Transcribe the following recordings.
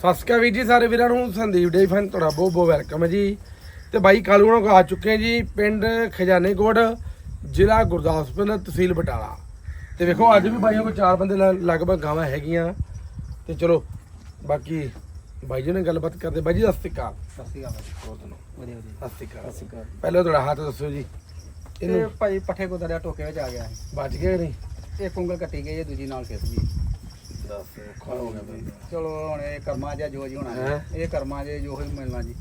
ਸਤਿ ਸ਼੍ਰੀ ਅਕਾਲ ਵੀਰ ਜੀ ਸਾਰੇ ਵੀਰਾਂ ਨੂੰ ਸੰਦੀਪ ਡੇ ਫਨ ਤੁਹਾਡਾ ਬਹੁਤ ਬਹੁਤ ਵੈਲਕਮ ਹੈ ਜੀ। ਤੇ ਬਾਈ ਕਾਲੂ ਨਾਲ ਆ ਚੁੱਕੇ ਜੀ ਪਿੰਡ ਖਜ਼ਾਨੇਗੋੜ ਜ਼ਿਲ੍ਹਾ ਗੁਰਦਾਸਪੁਰ ਤਹਿਸੀਲ ਬਟਾਲਾ। ਤੇ ਵੇਖੋ ਅੱਜ ਵੀ ਬਾਈਆਂ ਕੋਲ ਚਾਰ ਬੰਦੇ ਨਾਲ ਲਗਭਗ ਗਾਵਾਂ ਹੈਗੀਆਂ। ਤੇ ਚਲੋ ਬਾਕੀ ਬਾਈ ਜੀ ਨੇ ਗੱਲਬਾਤ ਕਰਦੇ ਬਾਈ ਜੀ ਸਤਿ ਸ਼੍ਰੀ ਅਕਾਲ। ਸਤਿ ਸ਼੍ਰੀ ਅਕਾਲ ਹੋਰ ਤੁਹਾਨੂੰ ਵਧੀਆ ਵਧੀਆ। ਸਤਿ ਸ਼੍ਰੀ ਅਕਾਲ। ਸਤਿ ਸ਼੍ਰੀ ਅਕਾਲ। ਪਹਿਲਾਂ ਤੁਹਾਡਾ ਹੱਥ ਦੱਸੋ ਜੀ। ਇਹ ਭਾਜੀ ਪੱਠੇ ਕੋ ਦਰਿਆ ਟੋਕੇ ਵਿੱਚ ਆ ਗਿਆ ਬਚ ਗਿਆ ਨਹੀਂ? ਇੱਕ ਉਂਗਲ ਕੱਟੀ ਗਈ ਹੈ ਦੂਜੀ ਨਾਲ ਫਿਸ ਗਈ। ਦੱਸ ਔਖਾ ਹੋ ਗਿਆ ਬਾਈ ਚਲੋ ਹੁਣ ਇਹ ਕਰਮਾਂ ਜਿਹਾ ਜੋ ਜੀ ਹੋਣਾ ਹੈਂ? ਜੀ। ਇਹ ਕਰਮਾਂ ਜੇ ਜੋ ਹੀ ਮਿਲਣਾ ਜੀ।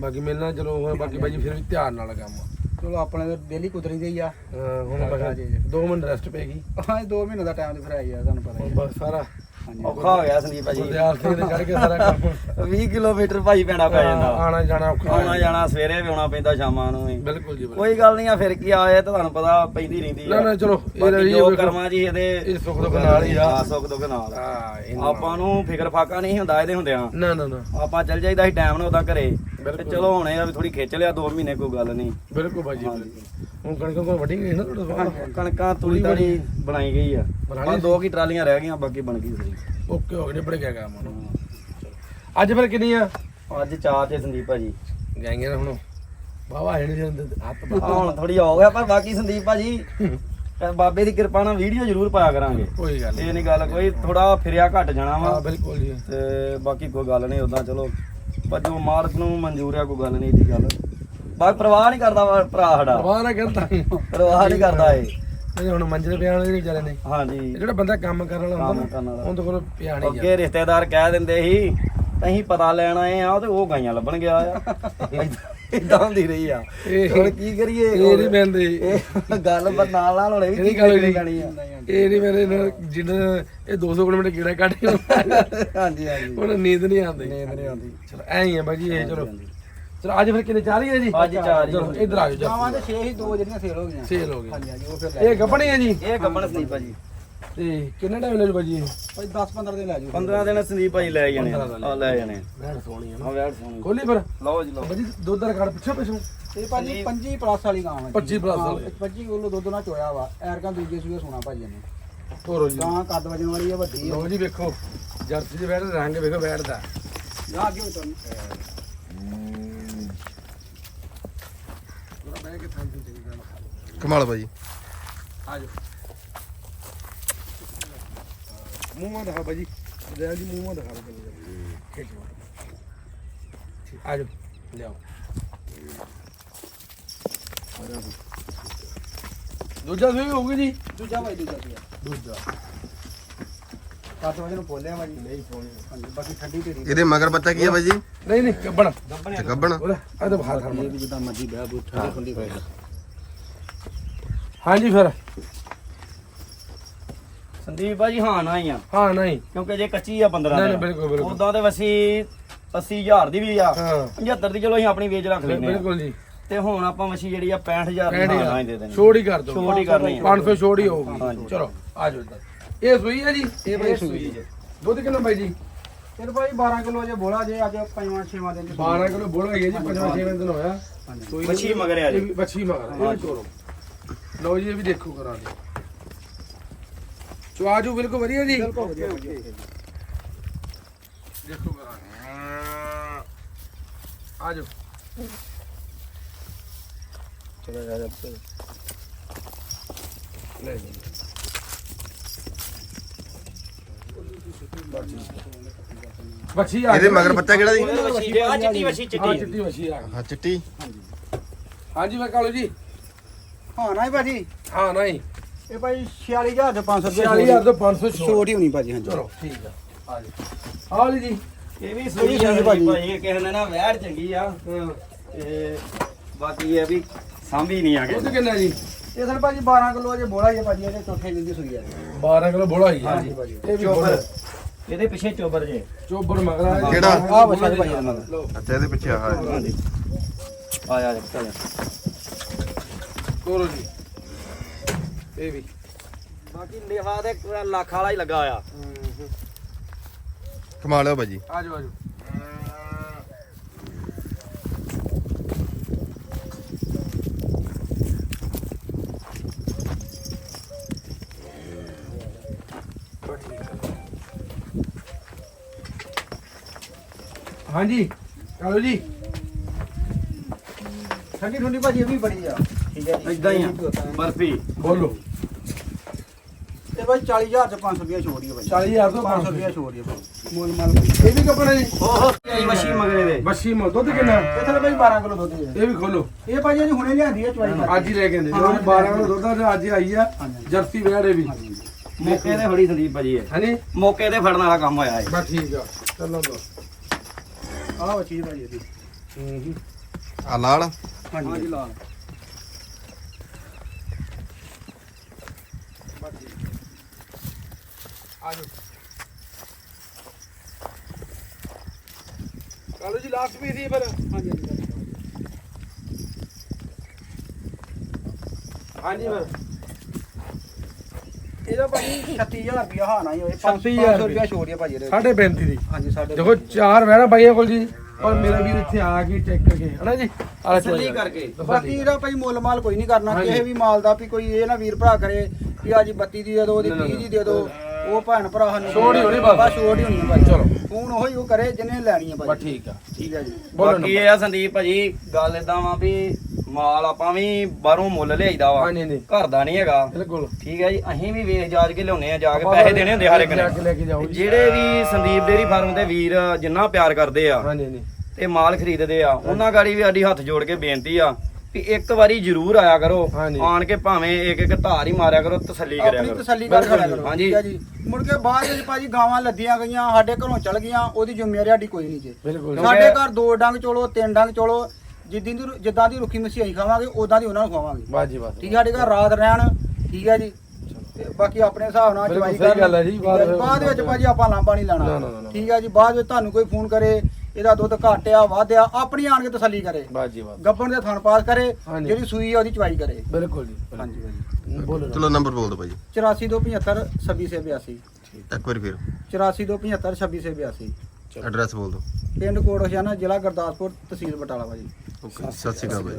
ਬਾਕੀ ਮਿਲਣਾ ਚਲੋ ਹੁਣ ਬਾਕੀ ਬਾਈ ਜੀ ਫਿਰ ਵੀ ਧਿਆਨ ਨਾਲ ਕੰਮ। ਚਲੋ ਆਪਣੇ ਤਾਂ ਡੇਲੀ ਕੁਦਰੀ ਦੇ ਹੀ ਆ। ਹਾਂ, ਹੁਣ ਬਸ ਜੀ, ਜੀ। 2 ਮਿੰਟ ਰੈਸਟ ਪੈਗੀ ਹਾਂ 2 ਮਹੀਨੇ ਦਾ ਟਾਈਮ ਤੇ ਫਿਰ ਆਈ ਆ ਤੁਹਾਨੂੰ ਪਤਾ ਹੁਣ ਹੀ ਬਸ ਸਾਰਾ ਔਖਾ ਹੋ ਗਿਆ ਸੰਦੀਪ ਭਾਜੀ। ਗੁਰਦਿਆਲ ਸਿੰਘ ਦੇ ਚੜ ਕੇ ਸਾਰਾ ਕੰਮ। 20 ਕਿਲੋਮੀਟਰ ਭਾਈ ਪੈਣਾ ਪੈ ਜਾਂਦਾ। ਆਣਾ ਜਾਣਾ ਔਖਾ ਜਾਂਦਾ। ਜਾਣਾ ਸਵੇਰੇ ਵੀ ਆਉਣਾ ਪੈਂਦਾ ਸ਼ਾਮਾਂ ਨੂੰ ਵੀ। ਬਿਲਕੁਲ ਜੀ ਕੋਈ ਗੱਲ ਨਹੀਂ ਆ ਫਿਰ ਕੀ ਆਏ ਤਾਂ ਤੁਹਾਨੂੰ ਪਤਾ ਪੈਂਦੀ ਰਹਿੰਦੀ ਨਾ ਨਾ ਚਲੋ ਇਹ ਰਹੀ ਜੋ ਕਰਮਾਂ ਜੀ ਇਹਦੇ ਇਹ ਸੁੱਖ ਦੁੱਖ ਨਾਲ ਹੀ ਆ। ਸੁੱਖ ਦੁੱਖ ਨਾਲ। ਹਾਂ ਆਪਾਂ ਨੂੰ ਫਿਕਰ ਫਾਕਾ ਨਹੀਂ ਹੁੰਦਾ ਇਹਦੇ ਹੁੰਦਿਆਂ। ਨਾ ਨਾ ਨਾ। ਆਪਾਂ ਚੱਲ ਜਾਈਦਾ ਸੀ ਟਾਈਮ ਨਾਲ ਉਹਦਾ ਘਰੇ। ਤੇ। ਚਲੋ ਹੁਣ ਇਹ ਆ ਵੀ ਥੋੜੀ ਖਿੱਚ ਲਿਆ 2 ਮਹੀਨੇ ਕੋਈ ਗੱਲ ਨਹੀਂ। ਬਿਲਕੁਲ ਹਾਂਜੀ। ਹੁਣ ਕਣਕ ਕੋਈ ਵੱਡੀ ਗਈ ਨਾ ਤੁਹਾਡਾ ਸਵਾਲ ਕਣਕਾਂ ਤੂੜੀ ਤਾੜੀ ਬਣਾਈ ਗਈ ਆ। ਬਸ ਦੋ ਕੀ ਟਰਾਲੀਆਂ ਰਹਿ ਗਈਆਂ ਬਾਕੀ ਬਣ ਗਈ ਸਹੀ ਓਕੇ ਹੋ ਗਏ ਨਿਬੜ ਗਿਆ ਕੰਮ ਹੁਣ। ਅੱਜ ਫਿਰ ਕਿੰਨੀ ਆ? ਅੱਜ ਚਾਰ ਤੇ ਸੰਦੀਪ ਭਾਜੀ। ਗਾਈਆਂ ਨੇ ਹੁਣ ਹੈ ਨਹੀਂ ਹੱਥ ਆਹ ਹੁਣ ਥੋੜੀ ਹੋ ਗਿਆ ਪਰ ਬਾਕੀ ਸੰਦੀਪ ਭਾਜੀ ਬਾਬੇ ਦੀ ਕਿਰਪਾ ਨਾਲ ਵੀਡੀਓ ਜ਼ਰੂਰ ਪਾਇਆ ਕਰਾਂਗੇ। ਕੋਈ ਗੱਲ ਇਹ ਨਹੀਂ ਗੱਲ ਕੋਈ ਥੋੜਾ ਫਿਰਿਆ ਘਟ ਜਾਣਾ ਹਾਂ ਵਾ ਬਿਲਕੁਲ ਜੀ। ਤੇ ਬਾਕੀ ਕੋਈ ਗੱਲ ਨਹੀਂ ਉਦਾਂ ਚਲੋ। ਪਰ ਜੋ ਮਾਲਕ ਨੂੰ ਮਨਜ਼ੂਰ ਆ ਕੋਈ ਗੱਲ ਨਹੀਂ ਏਡੀ ਗੱਲ। ਬਾਕੀ ਪਰਵਾਹ ਨਹੀਂ ਕਰਦਾ ਵਾ ਭਰਾ ਸਾਡਾ। ਪਰਵਾਹ ਨਾ ਕਰਦਾ। ਨਹੀਂ ਪਰਵਾਹ ਨਹੀਂ ਕਰਦਾ ਇਹ। ਹੁਣ ਮੰਜੇ ਪਿਆਣ ਵਾਲੇ ਵਿਚਾਰੇ ਨੇ। ਇਹ ਹਾਂਜੀ। ਜਿਹੜਾ ਬੰਦਾ ਕੰਮ ਕਰਨ ਵਾਲਾ ਕੰਮ ਹੁੰਦਾ ਕਰਨ ਨਾ ਵਾਲਾ। ਉਹਦੇ ਕੋਲ ਪਿਆ ਨਹੀਂ ਅੱਗੇ ਰਿਸ਼ਤੇਦਾਰ ਕਹਿ ਦਿੰਦੇ ਸੀ ਅਸੀਂ ਪਤਾ ਲੈਣ ਆਏ ਆ ਤੇ ਉਹ ਗਾਈਆਂ ਲੱਭਣ ਗਿਆ ਆ। ਇਦਾਂ ਹੁੰਦੀ ਰਹੀ ਆ। ਇਹ- ਹੁਣ ਕੀ ਕਰੀਏ? ਇਹ ਨਹੀਂ ਇਹ ਗੱਲ ਪਰ ਨਾਲ ਨਾਲ ਹੋਣੀ ਇਹ ਨਹੀਂ ਗੱਲ ਕਰਨੀ ਹੋਈ। ਆ। ਇਹ ਨਹੀਂ ਮੇਰੇ ਨਾਲ ਜਿੰਨਾ ਇਹ 200 ਕਿਲੋਮੀਟਰ ਕੀੜਾ ਕੱਢ ਕੇ ਹਾਂਜੀ ਹਾਂਜੀ। ਉਹਨਾਂ ਨੀਂਦ ਨਹੀਂ ਆਉਂਦੀ। ਨੀਂਦ ਨਹੀਂ ਆਉਂਦੀ। ਚਲੋ ਐਂ ਹੀ ਆ ਬਾਜੀ ਇਹ ਚਲੋ। ਚਲੋ ਅੱਜ ਫਿਰ ਕਿੰਨੇ ਚਾਰ ਹੀ ਆ ਜੀ? ਅੱਜ ਚਾਰ ਹੀ ਚਲੋ ਇੱਧਰ ਆ ਜਾਓ ਗਾਵਾਂ ਦੇ 6 ਹੀ ਦੋ ਜਿਹੜੀਆਂ ਸੇਲ ਹੋ ਗਈਆਂ। ਸੇਲ ਹੋ ਗਈ ਹਾਂਜੀ ਹਾਂਜੀ ਉਹ ਫਿਰ ਲੈ ਇਹ ਗੱਪਣੀ ਹੈ ਜੀ? ਇਹ ਗੱਬਣ ਸੰਦੀਪ ਭਾਜੀ। ਤੇ ਕਿੰਨਾ ਟਾਈਮ ਲੈ ਲੂ ਇਹ? ਭਾਈ 10 15 ਦਿਨ ਲੈ ਜਾਓ। 15 ਦਿਨ ਸੰਦੀਪ ਭਾਜੀ ਲੈ ਜਾਣੇ ਆ। 15 ਦਿਨ। ਆਹ ਲੈ ਜਾਣੇ ਬੈਠ ਸੋਹਣੀ ਹੈ ਨਾ। ਆ ਵੈੜ ਸੋਣੀ ਖੋਲੀ ਫਿਰ। ਲਓ ਜੀ ਲਓ। ਬਾਜੀ ਦੁੱਧ ਦਾ ਰਿਕਾਰਡ ਪਿੱਛੇ ਪਿੱਛੋਂ। ਇਹ ਭਾਜੀ 25 ਪਲੱਸ ਵਾਲੀ ਗਾਂ ਹੈ 25 plus ਵਾਲੀ। 25 ਕਿਲੋ ਦੁੱਧ ਨਾਲ ਚੋਇਆ ਵਾ। ਐਰਕਾਂ ਦੂਜੇ ਸੂਏ ਸੋਣਾ ਭਾਜੀ ਨੇ ਤੋਰੋ ਜੀ। ਗਾਂ ਕੱਦ ਵਜਣ ਵਾਲੀ ਹੈ ਵੱਡੀ ਹੈ ਲੋ ਜੀ ਵੇਖੋ। ਜਰਸੀ ਦੇ ਬੈਠ ਰੰਗ ਵੇਖੋ ਬੈਠਦਾ। ਆ ਅੱਗੇ ਤੁਹਾਨੂੰ। ਥੋੜਾ ਬਹਿ ਕੇ ਥਾਂ ਤੇ ਗੱਲ ਕਮਾਲ ਬਾਈ। ਆ ਜਾ ਮੂੰਹਾਂ ਦਿਖਾ ਬਾਜੀ ਦਿਆ ਜੀ ਮੂੰਹਾਂ ਦਿਖਾ ਦੇ ਖੇਡੋ ਆ ਜਾ ਲਿਆਓ। ਦੂਜਾ ਸਹੀ ਹੋਊਗੀ ਜੀ। ਦੂਜਾ ਭਾਈ ਦੂਜਾ ਦੂਜਾ। 7 ਇਹਦੇ ਮਗਰ ਬੱਚਾ ਕੀ ਹੈ ਬਾਈ ਨਹੀਂ ਨਹੀਂ ਗੱਬਣ। ਤੇ ਗੱਬਣ। ਉਹਦਾ ਆ ਤਾਂ ਬਾਹਰ ਇਹ ਵੀ ਜਿੱਦਾਂ ਮਰਜ਼ੀ ਬਹਿ ਬੂ ਠੰਡੀ ਖੁੱਲੀ ਫਾਇਦਾ ਹਾਂਜੀ ਫਿਰ। ਸੰਦੀਪ ਭਾਜੀ ਹਾਂ ਨਾ ਹੀ ਆ। ਹਾਂ ਨਹੀਂ ਕਿਉਂਕਿ ਜੇ ਕੱਚੀ ਆ 15 ਨਹੀਂ, ਨਹੀਂ, ਬਿਲਕੁਲ, ਬਿਲਕੁਲ। ਉਦਾਂ ਤੇ ਵਸੀ 80000 ਦੀ ਵੀ ਆ। ਹਾਂ। 75 ਦੀ ਚਲੋ ਅਸੀਂ ਆਪਣੀ ਵੇਚ ਰੱਖ ਲੈਨੇ ਬਿਲਕੁਲ ਜੀ। ਤੇ ਹੁਣ ਆਪਾਂ ਵਸੀ ਜਿਹੜੀ ਆ 65000 ਦੀ ਨਾ ਹੀ ਦੇ ਦੇਣੀ ਛੋੜ ਕਰ ਦਿਓ ਛੋੜ ਕਰਨੀ ਆ। 500 ਛੋੜ ਹੀ ਹੋਊਗੀ। ਚਲੋ ਆ ਜਾਓ ਇੱਧਰ। ਇਹ ਸੂਈ ਹੈ ਜੀ? ਇਹ ਭਾਈ ਸੂਈ ਜੇ। ਦੁੱਧ ਕਿੰਨਾ ਬਾਈ ਜੀ? ਇਹ ਭਾਈ 12 ਕਿਲੋ ਜੇ ਬੋਲਾ ਜੇ ਅੱਜ ਪੰਜਵਾਂ ਛੇਵਾਂ ਦਿਨ ਚ। 12 ਕਿਲੋ ਬੋਲ ਹੈਗੀ ਜੀ ਪੰਜਵਾਂ ਛੇਵੇਂ ਦਿਨ ਹੋਇਆ। ਹਾਂਜੀ। ਵੱਛੀ ਮਗਰ ਆ ਜੀ। ਵੱਛੀ ਮਗਰ ਵੀ ਤੋਰੋ ਲਓ ਜੀ ਇਹ ਵੀ ਦੇਖੋ ਕਰਾ ਦੇ ਚਵਾਜੂ ਬਿਲਕੁਲ ਵਧੀਆ ਜੀ। ਬਿਲਕੁਲ ਵਧੀਆ ਦੇਖੋ ਕਰਾ ਦੇ ਆ ਜਾਓ ਚਲੋ ਜਾ ਜਾ। ਲੈ ਜੀ। ਵੱਛੀ ਆ ਇਹਦੇ ਮਗਰ ਜੀ। ਬੱਚਾ ਕਿਹੜਾ ਜੀ ਵੱਛੀ ਜੇ ਆ ਚਿੱਟੀ ਵੱਛੀ ਹਾਂ ਚਿੱਟੀ ਚਿੱਟੀ ਵੱਛੀ ਆ ਗਈ। ਹਾਂ ਚਿੱਟੀ। ਹਾਂਜੀ ਮੈਂ ਕਾਲੂ ਜੀ। ਹਾਂ ਨਾ ਭਾਜੀ। ਹਾਂ ਨਹੀਂ। ਇਹ ਭਾਈ 46000 ਦੇ 500 ਰੁਪਏ 40000 ਤੋਂ 500 ਛੋੜ ਛੋਟ ਹੀ ਹੋਣੀ ਭਾਜੀ ਹਾਂਜੀ। ਚਲੋ ਠੀਕ ਆ। ਆ ਜਾਓ ਆ ਲਈ ਜੀ। ਇਹ ਵੀ ਇਹ ਸੂਈ ਵੀ ਆ ਸੂਈ ਭਾਜੀ। ਭਾਜੀ। ਇਹ ਕਿਸੇ ਨੇ ਨਾ ਵੈੜ ਚੰਗੀ ਆ। ਹਾਂ ਤੇ ਬਾਕੀ ਇਹ ਵੀ ਸਾਂਭੀ ਨਹੀਂ ਆ ਦੁੱਧ ਗਏ ਕਿੰਨਾ ਜੀ? ਇਹ ਸਰ ਭਾਜੀ 12 ਕਿਲੋ ਜੇ ਬੋਲਾ ਹੀ ਹੈ ਭਾਜੀ ਇਹਦੇ ਚੌਥੇ ਦਿਨ ਦੀ ਸੂਈ ਹੈ 12 ਕਿਲੋ ਬੋਲਾ ਹੀ ਹਾਂਜੀ ਭਾਜੀ। ਇਹ ਵੀ ਬੋਲਾ ਇਹਦੇ ਪਿੱਛੇ ਚੋਬਰ ਜੇ। ਚੋਬਰ ਮਗਰਾ ਕਿਹੜਾ? ਆਹ ਬੱਚਾ ਜੀ ਭਾਜੀ ਇਹਨਾਂ ਦਾ। ਲਓ। ਅੱਛਾ ਇਹਦੇ ਪਿੱਛੇ ਆਹ ਹੈ। ਹਾਂਜੀ। ਆ ਜਾ ਜੀ। ਇਹ ਵੀ। ਬਾਕੀ ਲਿਖਾ ਦੇ ਲੱਖ ਵਾਲਾ ਹੀ ਲੱਗਾ ਆ ਕਮਾਲ ਹੈ ਬਾਈ ਜੀ ਆ ਹਾਂਜੀ ਕਾਲੂ ਜੀ। ਠੰਡੀ ਠੰਡੀ ਭਾਜੀ ਇਹ ਵੀ ਬੜੀ ਆ। ਠੀਕ ਹੈ ਜੀ। ਇਦਾਂ ਹੀ ਆ। ਬਰਫੀ। ਬੋਲੋ। ਇਹ ਭਾਈ 40000 ਚ 500 ਰੁਪਏ ਛੋੜ ਹੀ ਆ ਭਾਈ 40000 ਤੋਂ 500 ਰੁਪਏ ਛੋੜ ਹੀ ਆ ਭਾਈ। ਮੁੱਲ ਮਾਲ ਭਾਈ ਇਹ ਵੀ ਕੱਪੜਾ ਜੀ ਓਹ ਮੱਛੀ ਮਗਰੇ ਦੇ ਬੱਛੀ ਮੋ ਦੁੱਧ ਕਿੰਨਾ? ਇਹ ਥਲੇ ਭਾਈ 12 ਕਿਲੋ ਦੁੱਧ ਹੈ। ਇਹ ਵੀ ਖੋਲੋ। ਇਹ ਭਾਜੀ ਜੀ ਹੁਣੇ ਲਿਆਂਦੀ ਹੈ ਚਵਾਈ ਕਰ ਅੱਜ ਹੀ ਲੈ ਕੇ ਆਂਦੇ ਜੋ 12 ਕਿਲੋ ਦੁੱਧ ਆ ਅੱਜ ਹੀ ਆਈ ਆ। ਜਰਸੀ ਵਿਆੜੇ ਵੀ। ਮੌਕੇ ਤੇ ਫੜੀ ਸੰਦੀਪ ਭਾਜੀ ਇਹ। ਹਾਂਜੀ। ਮੌਕੇ ਤੇ ਫੜਨ ਵਾਲਾ ਕੰਮ ਹੋਇਆ ਇਹ। ਬਸ ਠੀਕ ਆ। ਚੱਲੋ ਦੋ ਆਹ ਵਚੀ ਭਾਜੀ ਇਹਦੀ ਹੂੰ ਹੂੰ। ਆ ਲਾਲ? ਹਾਂਜੀ ਲਾਲ। ਆਜੋ। ਕਾਲੂ ਜੀ ਲਾਸਟ ਵੀ ਸੀ ਫਿਰ। ਹਾਂਜੀ ਹਾਂਜੀ। ਹਾਂਜੀ ਫਿਰ। ਇਹਦਾ ਭਾਜੀ 36000 ਰੁਪਿਆ ਹਾਨਾ ਹੀ ਹੋਏ 36,000 500 ਰੁਪਿਆ ਛੋੜ ਹੀ ਆ ਭਾਜੀ ਇਹਦੇ ਸਾਢੇ 35 ਦੀ। ਹਾਂਜੀ ਸਾਡੇ ਦੇਖੋ ਚਾਰ ਵਹਿਣਾ ਬਾਈਆਂ ਕੋਲ ਜੀ ਔਰ ਮੇਰਾ ਵੀਰ ਇੱਥੇ ਆ ਕੇ ਚੈੱਕ ਕਰਕੇ ਹਨਾ ਜੀ? ਆਹ ਤਸੱਲੀ ਕਰਕੇ। ਬਾਕੀ ਇਹਦਾ ਭਾਈ ਮੁੱਲ ਮਾਲ ਕੋਈ ਨਹੀਂ ਕਰਨਾ। ਕਿਸੇ ਵੀ ਮਾਲ ਦਾ ਵੀ ਕੋਈ ਇਹ ਨਾ ਵੀਰ ਭਰਾ ਕਰੇ ਕਿ ਅੱਜ 32 ਦੀ ਦੇ ਦੋ ਉਹਦੀ ਨਾ, ਨਾ, 30 ਦੀ ਦੇ ਦੋ ਉਹ ਭੈਣ ਭਰਾ ਸਾਨੂੰ ਛੋੜ ਹੀ ਹੋਣੀ ਬਸ। ਬਸ ਛੋੜ ਹੀ ਹੋਣੀ ਭਾਈ। ਚਲੋ। ਫੋਨ ਉਹੀ ਉਹ ਕਰੇ ਜਿਹਨੇ ਲੈਣੀ ਹੈ ਬਸ ਭਾਈ ਠੀਕ ਆ। ਠੀਕ ਹੈ ਜੀ। ਬੋਲੋ ਬਾਕੀ ਇਹ ਆ ਸੰਦੀਪ ਭਾਜੀ ਗੱਲ ਇਦਾਂ ਵਾ ਵੀ ਮਾਲ ਆਪਾਂ ਵੀ ਬਾਹਰੋਂ ਮੁੱਲ ਲਿਆਈਦਾ ਵਾ। ਹਾਂਜੀ ਹਾਂਜੀ। ਘਰ ਦਾ ਨਹੀਂ ਹੈਗਾ। ਬਿਲਕੁਲ। ਠੀਕ ਹੈ ਜੀ ਅਸੀਂ ਵੀ ਵੇਚ ਜਾਜ ਕੇ ਲਿਆਉਨੇ ਆ ਜਾ ਕੇ ਪੈਸੇ ਦੇਣੇ ਹੁੰਦੇ ਹਰ ਇੱਕ ਕੇ ਨੇ ਕੇ ਜਿਹੜੇ ਵੀ ਸੰਦੀਪ ਡੇਰੀ ਫਾਰਮ ਦੇ ਵੀਰ ਜਿੰਨਾ ਪਿਆਰ ਕਰਦੇ ਆ ਹਾਂਜੀ ਹਾਂਜੀ। ਤੇ ਮਾਲ ਖਰੀਦਦੇ ਆ ਉਹਨਾਂ ਗਾੜੀ ਵੀ ਸਾਡੀ ਹੱਥ ਜੋੜ ਕੇ ਬੇਨਤੀ ਆ ਵੀ ਇੱਕ ਵਾਰੀ ਜ਼ਰੂਰ ਆਇਆ ਕਰੋ। ਆਣ ਕੇ ਭਾਵੇਂ ਇੱਕ ਇੱਕ ਧਾਰ ਹੀ ਮਾਰਿਆ ਕਰੋ ਤਸੱਲੀ ਕਰਿਆ ਆਪਣੀ ਕਰੋ। ਤਸੱਲੀ ਕਰ ਹਾਂਜੀ। ਮੁੜ ਕੇ ਬਾਅਦ ਵਿੱਚ ਭਾਜੀ ਗਾਵਾਂ ਲੱਦੀਆਂ ਗਈਆਂ ਸਾਡੇ ਘਰੋਂ ਚਲ ਗਈਆਂ ਉਹਦੀ ਜ਼ਿੰਮੇਵਾਰੀ ਸਾਡੀ ਕੋਈ ਨਹੀਂ ਜੀ। ਸਾਡੇ ਘਰ ਦੋ ਡੰਗ ਚੋਲੋ ਤਿੰਨ ਡੰਗ ਚੋਲੋ ਜਿੱਦਾਂ ਦੀ ਜਿੱਦਾਂ ਦੀ ਰੁੱਖੀ ਮਸੀਹੀ ਖਾਵਾਂਗੇ ਉਦਾਂ ਦੀ ਉਹਨਾਂ ਨੂੰ ਖਵਾਵਾਂਗੇ। ਬਾਸ ਜੀ ਬਾਸ ਠੀਕ ਹੈ ਸਾਡੇ ਘਰ ਰਾਤ ਰਹਿਣ ਠੀਕ ਹੈ ਜੀ। ਤੇ ਬਾਕੀ ਆਪਣੇ ਹਿਸਾਬ ਨਾਲ ਬਿਲਕੁਲ ਜਵਾਈ ਸਹੀ। ਗੱਲ ਹੈ ਜੀ, ਬਾਅਦ ਵਿੱਚ ਭਾਜੀ ਆਪਾਂ ਲਾਂਬਾ ਨਹੀਂ ਨਾ, ਨਾ, ਨਾ, ਲੈਣਾ ਨਾ। ਠੀਕ ਹੈ ਜੀ ਬਾਅਦ ਵਿੱਚ ਤੁਹਾਨੂੰ ਕੋਈ ਫੋਨ ਕਰੇ ਇਹਦਾ ਦੁੱਧ ਘੱਟ ਆ ਵੱਧ ਆ ਆਪਣੀ ਆਣ ਕੇ ਤਸੱਲੀ ਕਰੇ। ਬਾਸ ਜੀ ਬਾਸ ਗੱਬਣ ਦੇ ਥਣ ਪਾਸ ਕਰੇ ਹਾਂਜੀ। ਜਿਹੜੀ ਸੂਈ ਆ ਉਹਦੀ ਚਵਾਈ ਕਰੇ। ਬਿਲਕੁਲ ਜੀ ਹਾਂਜੀ ਭਾਜੀ ਬੋਲੋ। ਚਲੋ ਨੰਬਰ ਬੋਲ ਦਿਓ ਭਾਜੀ। 8475 2682 ਇੱਕ ਵਾਰੀ ਫਿਰ। 8475 2682 ਐਡਰੈਸ ਬੋਲ ਦਿਓ। ਪਿੰਡ ਕੋਟ ਹਸ਼ਿਆਣਾ ਜ਼ਿਲ੍ਹਾ ਗੁਰਦਾਸਪੁਰ ਤਹਿਸੀਲ ਬਟਾਲਾ ਭਾਜੀ ਓਕੇ ਸਤਿ ਸ਼੍ਰੀ ਅਕਾਲ ਭਾਜੀ